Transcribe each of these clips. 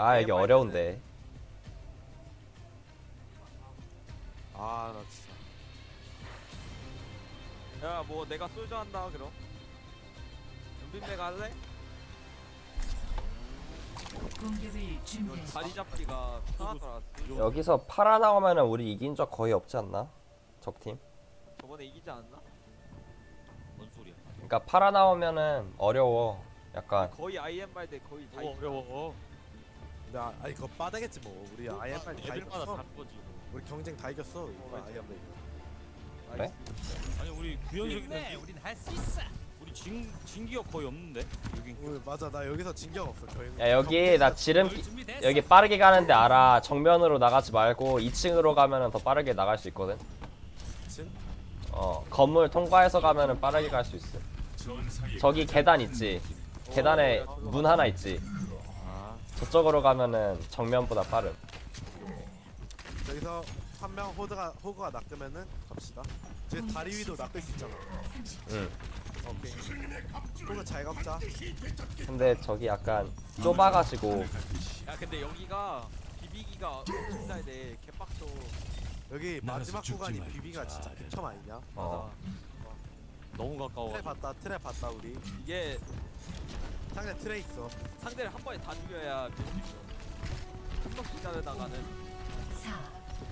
아 이게 어려운데 아 나 진짜 야 뭐 내가 솔저 한다 그럼 은빈배가 할래? 공격을 이거 준비하십시오. 자리 잡기가 편하더라 여기서 팔아 나오면은 우리 이긴 적 거의 없지 않나? 적팀 저번에 이기지 않았나? 뭔 소리야? 그러니까 팔아 나오면은 어려워 약간 거의 IM 때 거의 다 어, 이기잖아. 어려워. 근데 아, 아니 그거 빠되겠지 뭐 우리 아이엠 빨리 다 애들마다 이겼어 다른 거지. 뭐. 우리 경쟁 다 이겼어 이거. 아이엠 빨리 그래? 아니 우리 구현석인데 우린 할 수 있어. 우리 진 진기가 거의 없는데 여기. 우리 맞아 나 여기서 진격 없어 저희 야 여기 나 지름 여기 빠르게 가는데 알아 정면으로 나가지 말고 2층으로 가면은 더 빠르게 나갈 수 있거든 진 어 건물 통과해서 가면은 빠르게 갈 수 있어 저기 계단 있지 계단에 문 하나 있지 아. 저쪽으로 가면은 정면보다 빠름. 여기서 한 명 호드가 호그가 낚으면은 갑시다. 제 다리 위도 낚을 수 있잖아. 응. 오케이. 호그 잘 감자. 근데 저기 약간 좁아가지고. 야 근데 여기가 비비기가 엄청 잘돼 개빡쳐. 여기 마지막 구간이 비비가 진짜 개첨 아니냐? 어. 너무 가까워. 트랩 봤다 트랩 봤다 우리. 이게 상대 트레 있어 상대를 한 번에 다 죽여야 밀수 있어 한 번씩 자르다가는 4,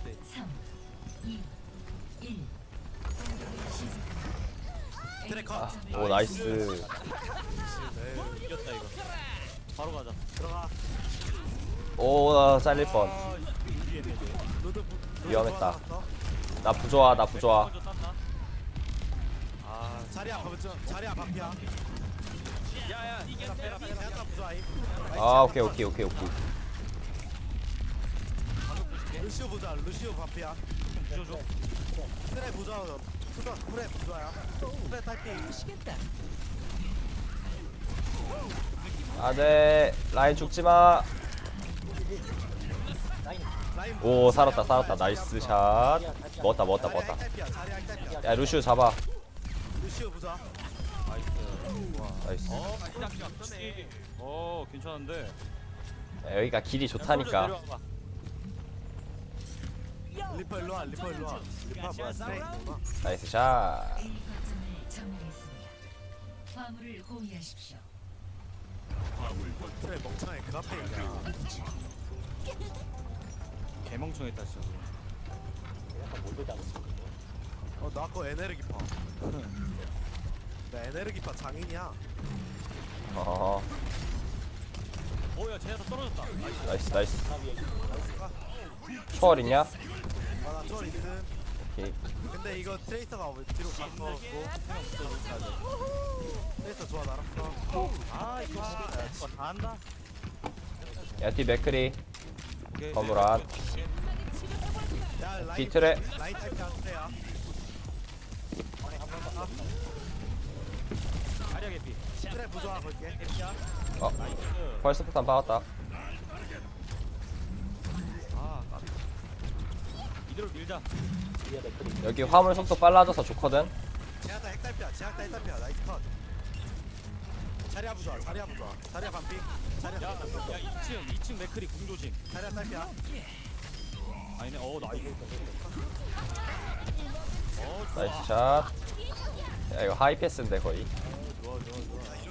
네. 3, 2, 1. 공격을 시작합니다. 트레 컷 오 나이스 네, 이겼다 이거. 바로 가자. 들어가 오 잘릴 뻔 아, 위에 있네. 로드 부- 로드 위험했다. 나 부조화 나 부조화 먼저 땄나? 아, 자리야 거부죠 자리야 반피야 아 오케이 오케이 오케이 오케이. 루시오 부조아 루시오 부조아야 트레 탈피 아네. 라인 죽지마. 오 살았다 살았다. 나이스 샷. 먹었다 먹었다 먹었다. 야 루시우 잡아. 루시오 부조아 나이스. 어, 시작이 앞서네. 어, 괜찮은데. 야, 여기가 길이 좋다니까. 리퍼 일로 와 리퍼 일로 와. 리퍼 뭐야 있구나 나이스 샷. A 거점을 점령했습니다. 화물을 호위하십시오. 트레 멍청해 그 앞에 있냐 개멍청했다 진짜. 어나 아까 에네르기파 나 에네르기파 장인이야. 어 어, 야, 쟤네다 떨어졌다. 나이스 나이스. 초월 있냐? 아나 저리 있음. 오케이. 근데 이거 트레이서가 왜 뒤로 가서 트레이서 좋아 나랑 아, 이거 이거 다 한다. 야뒤 맥크리. 건물 안 야 라인 뒤틀에. 라인 탈피 안 트레야 자리야 개 피. 트레 부조화 걸게 어 나이스. 벌써 폭탄 박았다 아, 까비. 이대로 밀자. 여기 화물 속도 빨라져서 좋거든 제약다 핵탈피야 제약다 핵탈피야 나이스 컷 자리야 부조화 자리야 부조화 자리야 반피 자리야 야, 야, 반피 2층, 2층 맥크리 궁조심. 자리야 탈피야 아니네, 어, 나이스. 어, 좋아. 나이스 샷야 이거 하이 패스인데 거의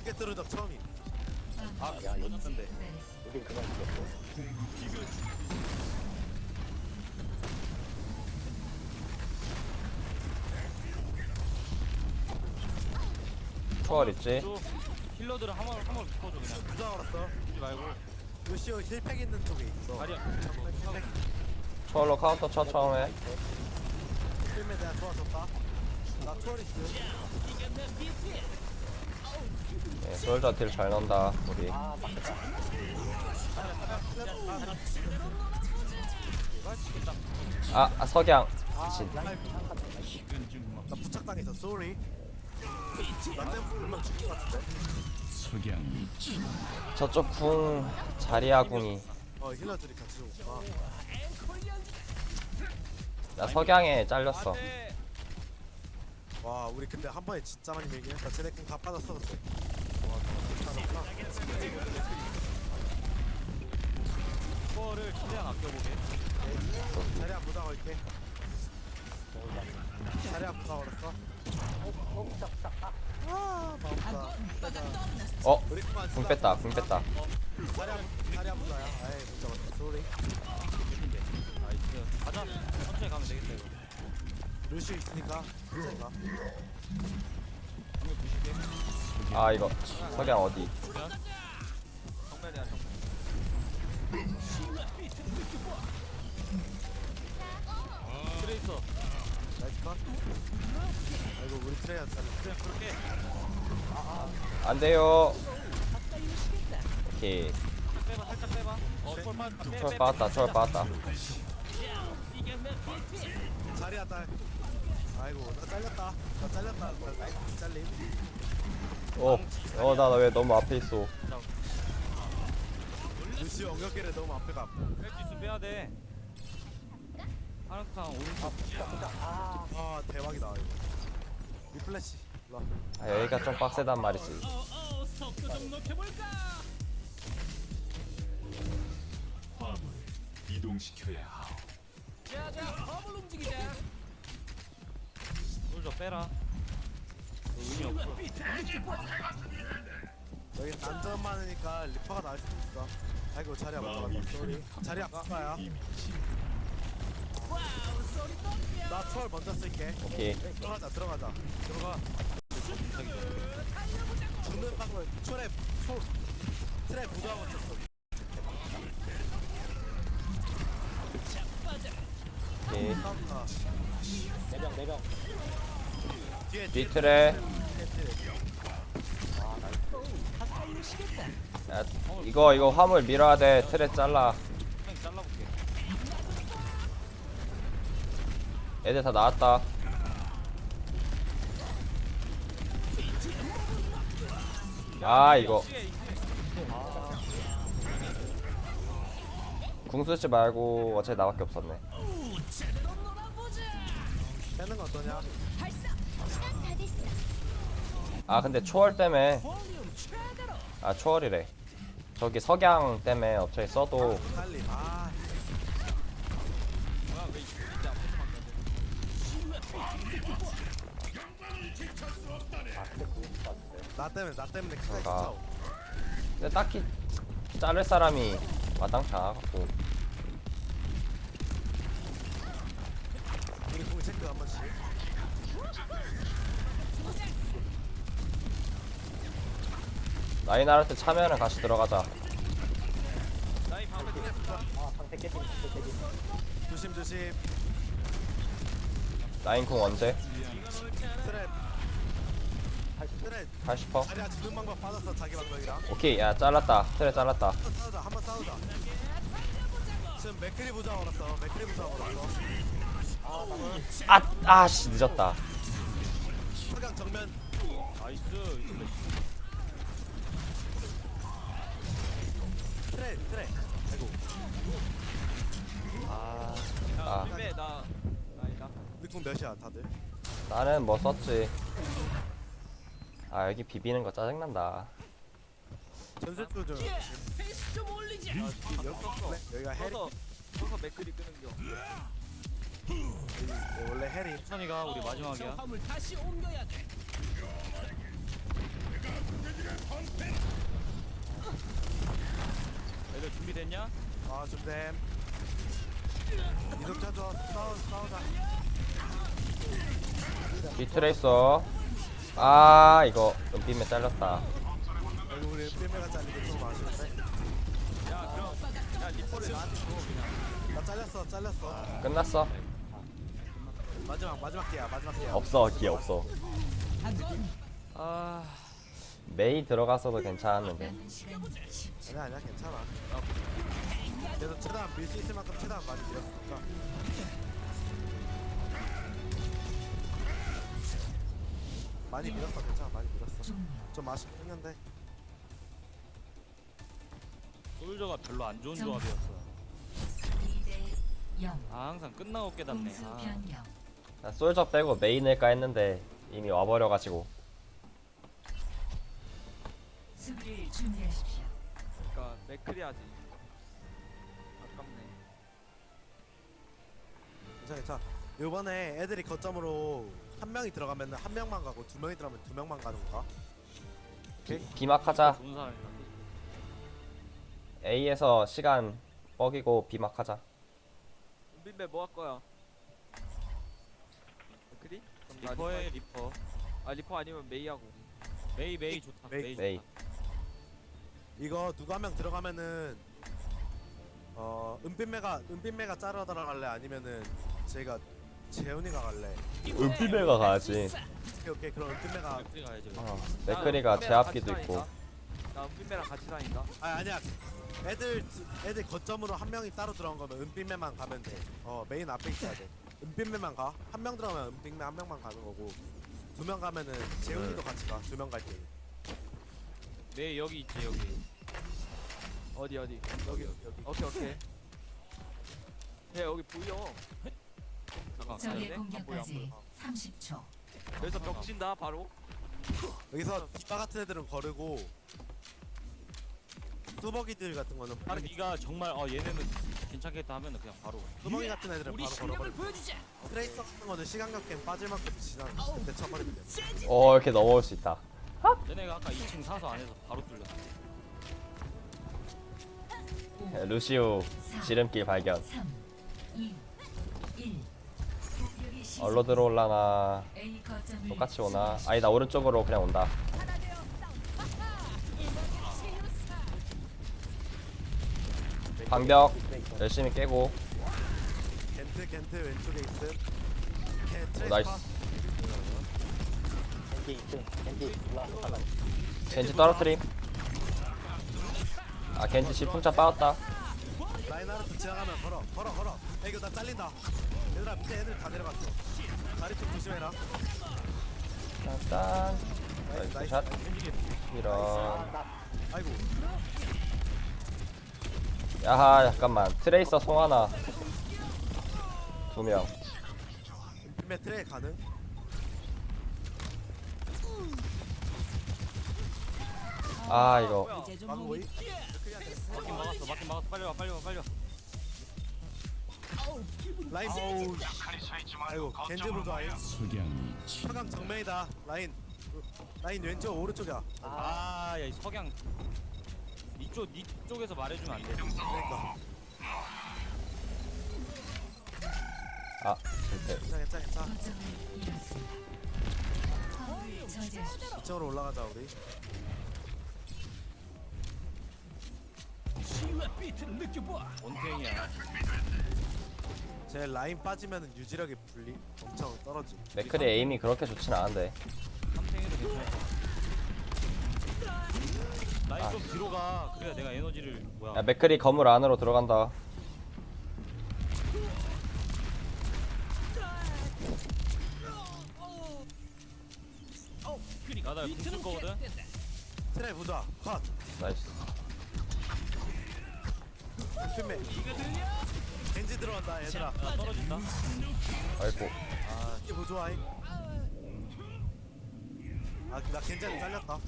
좋아. 나 이렇게 뚫은 적 처음임 아, 야, 이겼는데. 초월 있지 또 힐러들은 한번 한번 묶어줘 그냥. 부조화 걸었어 하지 말고. 루시오 힐팩 있는 쪽에 있어 자리야. 힐팩 초월로 카운터 쳐 처음에 film에 대한 좋아 줬다 나 초월이스 네, 솔저 딜잘 넣는다 우리. 아, 아 석양. 막. 나 부착당했어 쏘리 저쪽 궁 자리야 궁이. 나 석양에 잘렸어 와 우리 근데 한 번에 진짜 많이 밀긴 했다 쟤네 궁다 빠졌어 근데 와, 다 빠졌구나. 거를 최대한 아껴보게. 자리야 부자 걸게 자리야 부자 걸었어 아 마음다 어? 우리 그만 궁 뺐다 궁 뺐다 아이 걸었어 쏘리 개핀데. 나이스. 가자. 천천히 가면 되겠다 이거. 루시 있으니까 천천히 가 방금 부실게. 아 이거 석양 어디 그냥 정면이야 정면 트레이서. 나이스 컷 아이고 우리 트레이야 잘렸 그냥 그렇게. 안 돼요 오케이 빼봐 살짝 빼봐. 어 초월 빠. 빼, 초월 빼, 빠졌다 빼, 초월 빼. 빠졌다 자리야 딸 아이고 나 잘렸다. 나 잘렸다. 나 나이스 잘림. 어 어 나 왜 너무 앞에 있어? 루시 엉겹길에 너무 앞에 가. 뺄수 있으면 빼야 돼. 파랑탕 오른쪽. 아 대박이다 이거. 리플래시. 일로 와. 아 여기가 좀 빡세단 말이지. 이동시켜야 하오. 솔저 빼라. 너 의미 없어. 여기 난전 많으니까 리퍼가 나을 수도 있어. 아이고 자리야 쏘리. 자리야 가까야. 나 초월 먼저 쓸게. 오케이. 들어가자 들어가자. 들어가. 죽는 방법 초랩 초 트랩 부조하고 쳤어 오케이 싸운다 네명 네명 뒤에 뒤 트레 뒤에. 트레 야, 이거 이거 화물 밀어야 돼. 트레 잘라. 애들 다 나왔다. 아 이거. 궁 쓰지 말고 어차피 나밖에 없었네. 빼는 거 어떠냐 아 근데 초월 때문에. 아 초월이래. 저기 석양 때문에 어차피 써도. 아나 때문에 나 때문에 크게 그러니까. 쫓아오 근데 딱히 자를 사람이 마땅치 않아갖고. 우리 공이 체크 한 번씩 라인하르트 차면은 같이 들어가자. 나이 방패 뛰겠습니다 아 방패 깨짐 방패 깨짐 조심 조심. 라인 궁 언제? 트랩 트랩 80퍼? 자리야 죽는 방법 받았어 자기 방법이랑. 오케이 야 잘랐다. 트레 잘랐다. 한번 싸우자 한번 싸우자. 지금 맥크리 부자 걸었어 맥크리 부자 걸었어. 아 아씨 늦었다. 석양 정면. 나이스. 트랩 트랩 아이고 아 아. 야 준비해 나 나이다 우리 공 몇이야 다들 나는 뭐 썼지. 아 여기 비비는 거 짜증난다. 전술도 좀 아, 여기- 여기가 해리. 서서 서서 맥크리 끄는 겨. 여기 원래 해리. 천이가 우리 마지막이야. 애들 준비됐냐? 아 좀됨. 이동 차줘 싸우 싸우자. 뒤 트레 있어. 아 이거 은빔에 잘렸다. 여기 우리 필메가 잘리고 좀 아쉬운데 야 그럼. 야 리퍼를 나한테 줘 그냥. 나 잘렸어 잘렸어. 끝났어. 마지막 마지막 기야 마지막 기야. 없어 기회 없어. 아 메이 들어갔어도 괜찮았는데 남은 시간 10초. 아니야 아니야 괜찮아 그래도 최대한 밀 수 있을 만큼 최대한 많이 밀었으니까 많이 밀었어 괜찮아 많이 밀었어. 좀 아쉽긴 했는데 솔저가 별로 안 좋은 조합이었어. 2대 0. 아 항상 끝나고 깨닫네. 공수 아. 변경. 나 솔저 빼고 메이 낼까 했는데 이미 와버려가지고 수비를 준비하십시오. 그러니까 맥크리 하지 아깝네. 괜찮아 괜찮아 이번에 애들이 거점으로 한 명이 들어가면 한 명만 가고 두 명이 들어가면 두 명만 가는? 오케이 비막하자 좋은 사람이다. A에서 시간 뻐기고 비막하자 은빈배 뭐 할 거야? 크리? 그럼 나 리퍼에 리퍼 리퍼. 아 리퍼 아니면 메이하고. 메이 메이 좋다. 메이. 메이, 메이. 좋다. 이거 누가 한 명 들어가면은 어 은빛매가 은빛매가 짜러 들어갈래? 아니면은 제가 재훈이가 갈래? 은필배가 가야지. 오케이 오케이. 그럼 은빛매가 맥크리 가야지. 어, 나 맥크리가 제압기도 같이 있고. 나 은빈배랑 같이 다닌다. 아 아니야. 애들 애들 거점으로 한 명이 따로 들어간 거면 은빛매만 가면 돼어 메인 앞에 있어야 돼. 은빛매만 가한 명 들어가면 은빛매 한 명만 가는 거고. 두 명 가면은 재훈이도 같이 가두 명 갈게 메이 여기 있지 여기. 어디 어디? 여기 여기 오케이 오케이. 야 여기 보여. 잠깐. 적의. 공격까지 30초. 여기서 벽 친다 바로. 여기서 디바 같은 애들은 거르고 뚜벅이들 같은 거는 빠르게 네가 정말 어 얘네는 괜찮겠다 하면은 그냥 바로. 뚜벅이 같은 애들은 바로 걸어버리고 트레이서 같은 거는 시간각 게임 빠질 만큼 지난 그때 쳐버리면 돼어 이렇게 넘어올 수 있다 얘네가 아까 2층 사서 안에서 바로 뚫렸어. 루시우 지름길 발견. 3, 2, 1. 공격이 시작. 얼로 들어올라나? 똑같이 오나? 아니 나 오른쪽으로 그냥 온다. 방벽 열심히 깨고. 오, 나이스 겐지 2층 겐지 올라와서 가라 겐지 떨어뜨림. 아 겐지 시풍차 빠졌다. 라인하르트 지나가면 걸어 걸어 걸어. 야, 이거 나 잘린다. 얘들아 밑에 애들 다 내려갔어. 다리 좀 조심해라. 짠 나이스 샷. 이런. 아이고. 야하 잠깐만. 트레이서 송 하나. 두명. 트레이 가능? 아 이거? 막힌 막았어. 막힌 막았어. 빨리 와 빨리 와 빨리 와. 라인 아이고 보자 아이 서강 정면이다 라인 라인 왼쪽 오른쪽이야 아야 이 석양. 이쪽 이쪽에서 말해주면 안 돼. 그러니까 아 실패 괜찮아 괜찮아 괜찮아 거점을 잃었습니다. 화물을 저지하십시오. 이쪽으로 올라가자 우리 원탱이야. 제 라인 빠지면은 유지력이 불리 엄청 떨어지 맥클이 에임이 그렇게 좋진 않은데 삼탱이도 괜찮아. 라인 좀 뒤로 가. 그래야 내가 에너지를 뭐야. 야 맥클이 건물 안으로 들어간다 나다 궁쓸 거거든. 트레이 보자 컷 나이스 빈메 겐지 들어간다 얘들아. 야 떨어진다. 아이고. 이게 보조아이 아나 겐지한테 잘렸다.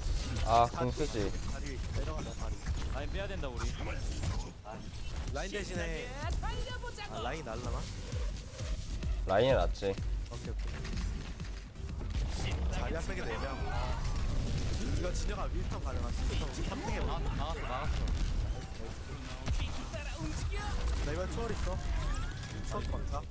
아궁 쓰지. 다리 내려가자 다리. 라인 빼야 된다 우리. 라인 대신에 아 라인 날라나? 라인이 낫지. 오케이 오케이. 자리야 빼게 되면 이거 진영아 윌턴 가능한 윌턴 3등에 나 나갔어 나갔어 나갔어. 이번 초월 있어 초월 광사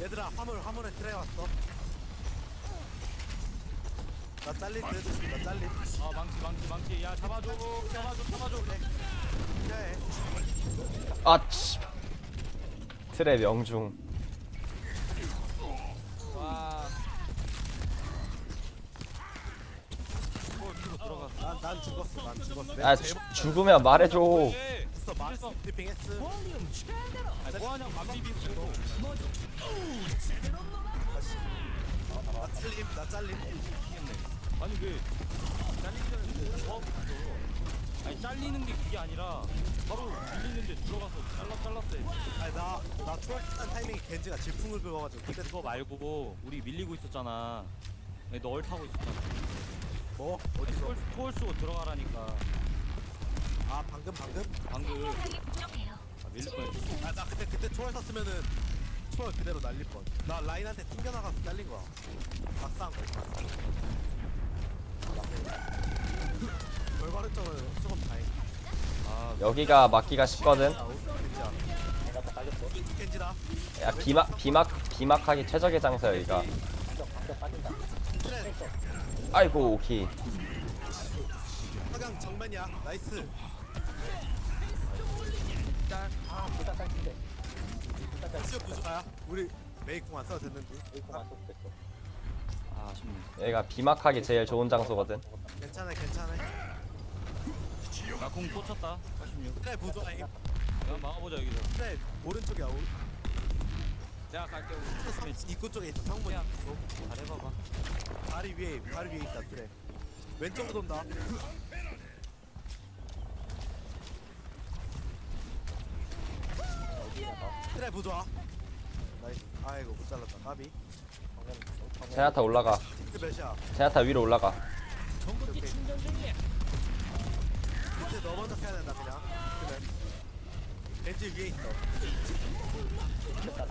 얘들아 화물 화물에 트레 왔어 나 잘릴 듯, 나 잘릴 아 망치 망치 망치. 야 잡아줘 잡아줘 잡아줘. 해 아치 트랩 명중. 와. 어 뒤로 들어가. 난, 난 죽었어 난 죽었어. 야 죽- 죽으면 말해줘. 에 했어 마스 디핑 했음 아니 뭐하냐 망치 비고. 나 잘림 나 잘림 아니 왜? 잘리기 전에 뭐 하고 있어? 아니 아니 잘리는 게 그게 아니라 바로 밀리는데 들어가서 잘라 잘랐어야지 아니 나나 초월한 타이밍에 겐지가 질풍을 긁어가지고 근데 그때 그거 말고 우리 밀리고 있었잖아. 널 타고 있었잖아. 뭐? 아니, 어디서? 초월, 초월 쓰고 들어가라니까. 아 방금 방금? 방금. 아, 밀릴 뻔했어. 아 나 그때 그때 초월 샀으면은 초월 그대로 날릴 뻔 나 라인한테 튕겨나가서 잘린 거야. 막상 결과론적으로 조금 다행 아 여기가 막기가 쉽거든 아 겐지야 내가 다 빠졌어. 겐지다 야 비막 비막 비막하기 최적의 장소야 여기가 방벽 방벽 빠진다. 트레 아이고 오키 화강 정면이야 나이스 아 부산 딸인데. 부산 딸. 시어 부조가야 우리 메이 공안 써도 됐는지 일공만 쏘고 됐어. 아, 아쉽네. 여기가 비막하기 제일 좋은 장소거든. 괜찮아 괜찮아. 나공 꽂혔다. 86 트레 부조가 이 내가 막아보자 여기서. 트레 오른쪽이야 오, 내가 갈게 우리. 성, 입구 쪽에 있어. 있어. 잘해봐봐. 다리 위에 다리 위에 있다 트레 왼쪽으로 돈다. 트레 부조아 나이스. 아이고 못 잘랐다. 까비. 제나타 올라가 제나타 위로 올라가 그래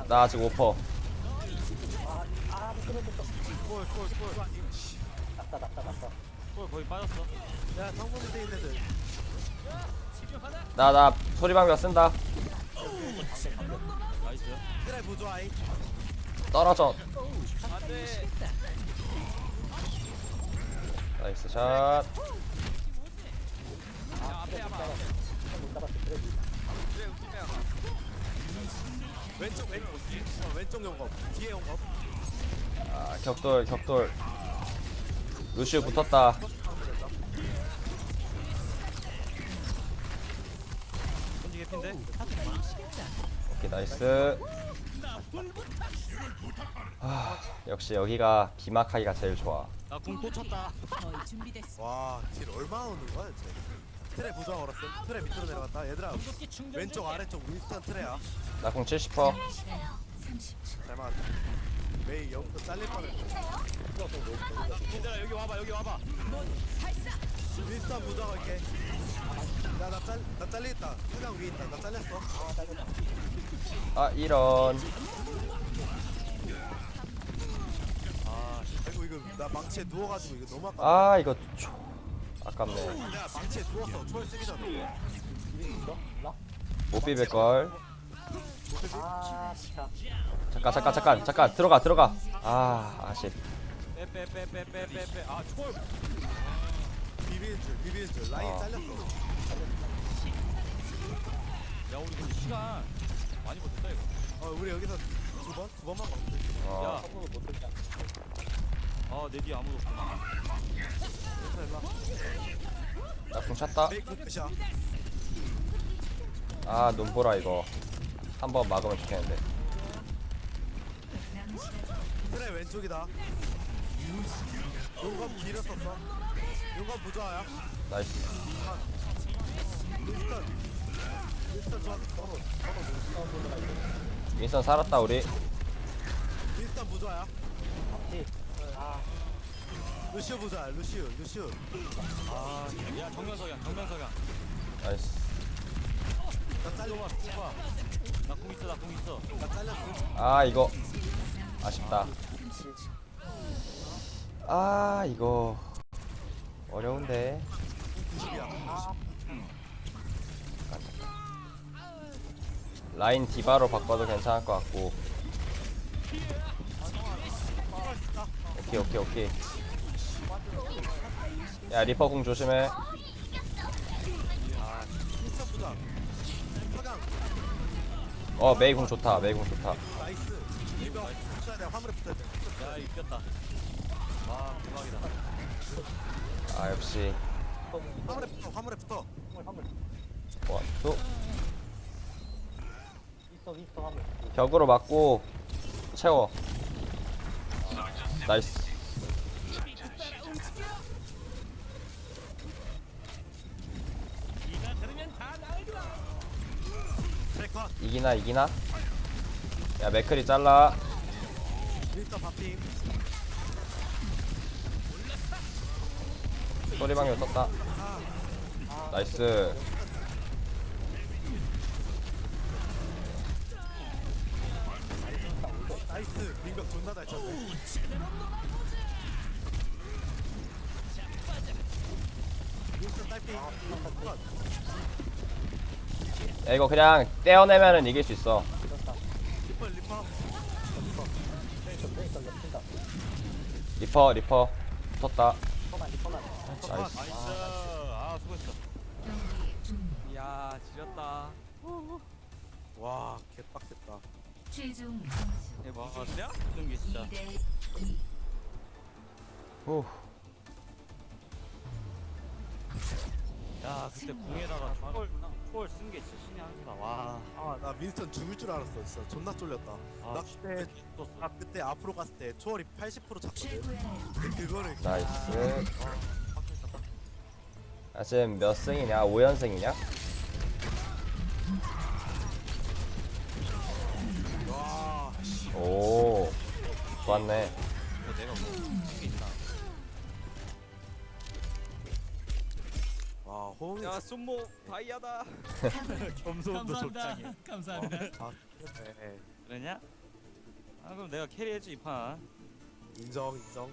나 아직 오퍼 아 미끄러졌어. 콜콜콜 낙사 낙사 낙사. 초월 거의 빠졌어 야 성분 밑에 있는 애들 나 나 소리방벽 쓴다 나이스 트레 부조아이 떨어져. 나이스 샷. 왼쪽 왼쪽 어, 왼쪽 용검 뒤에 용검 아, 격돌 격돌. 루시우 붙었다. 던지 개핀데? 오케이 나이스 아 역시 여기가 비막하기가 제일 좋아. 나공 꽂혔다. 와딜 얼마나 오는 거야 대체 트레 부조아 걸었음 트레 밑으로 내려갔다. 얘들아 왼쪽 아래쪽 윈스턴 트레야. 나 공 70퍼 30초. 잘 맞았다. 메이 여기서 잘릴 뻔했어. 얘들아 여기 와봐 여기 와봐. 윈스턴 부조아 걸게. 야 나 잘, 나 잘리겠다. 수강 위에 있다. 나 잘렸어. 아 이런. 아 아이고 이거 나 망치에 누워가지고 이거 너무 아깝다. 아 이거 초... 아깝네. 내가 망치에 누웠어. 초월 쓰기 전에? 못 비빌걸. 아 진짜. 잠깐 잠깐 잠깐 잠깐. 들어가 들어가. 아 아쉽. 빼빼빼빼빼빼빼아 초월. 비비는 줄 비비는 줄. 라인 어. 잘렸어. 야 우리 시간 많이 버텼다 이거 어 우리 여기서 두 번? 두 번만 가면 돼어 야. 서브로 못 들자. 아내 뒤에 아무도 없구나 일로 일로 나공 찼다 메이 굿 끝이야 아 눈보라 이거 한 번 막으면 좋겠는데 트레 왼쪽이다 용검 길어 썼어 용검 부조아야 나이스 윈스턴 윈선 살았다 우리. 윈스턴 부조아야. 혹시 아. 루시우 부조아 루시우 루시우. 아야 정면 석양 정면 석양 나이스. 나 잘려. 나공 있어 나공 있어. 나 잘렸어 아 이거. 아쉽다. 아 이거. 어려운데. 90이야 라인 디바로 바꿔도 괜찮을 것 같고. 오케이 오케이 오케이. 야 리퍼 궁 조심해. 어 메이 궁 좋다 메이 궁 좋다. 나이스 이거 붙여야 돼 화물에 붙어야 돼야 이겼다 와 대박이다 아 역시. 화물에 붙어 화물에 붙어. 화물 화물. 원투 벽으로 맞고 채워. 나이스. 이기나 이기나? 야 맥크리 잘라. 소리방이 떴다. 나이스. 나이스. 민벽 존나 잘 쳤네. 윈스턴 딸피. 컷. 야 이거 그냥 떼어내면은 이길 수 있어. 리퍼 리퍼. 리퍼. 리퍼 붙었다. 리퍼만. 나이스. 나이스. 아 수고했어. 경기 이야 지렸다. 와 개빡셌다 최종 점수 얘와 무슨 일이야? 이런 게 진짜. 2대 2후야 그때 궁에다가 초월 초월 쓴 게 진짜 신의 한 수다. 와. 아나 윈스턴 죽을 줄 알았어 진짜 존나 쫄렸다 아, 나 그때. 나 그때 앞으로 갔을 때 초월이 80% 찼거든 최고의 근데 그거를 나이스 아 지금 몇 승이냐 5연승이냐? 좋았네 이거 내가 뭐쓴게 있나? 와 호응이 야 순모 다이아다 점수도 적당해. 감사합니다. 아 네. 그러냐? 아 그럼 내가 캐리해지 이 판. 인정 인정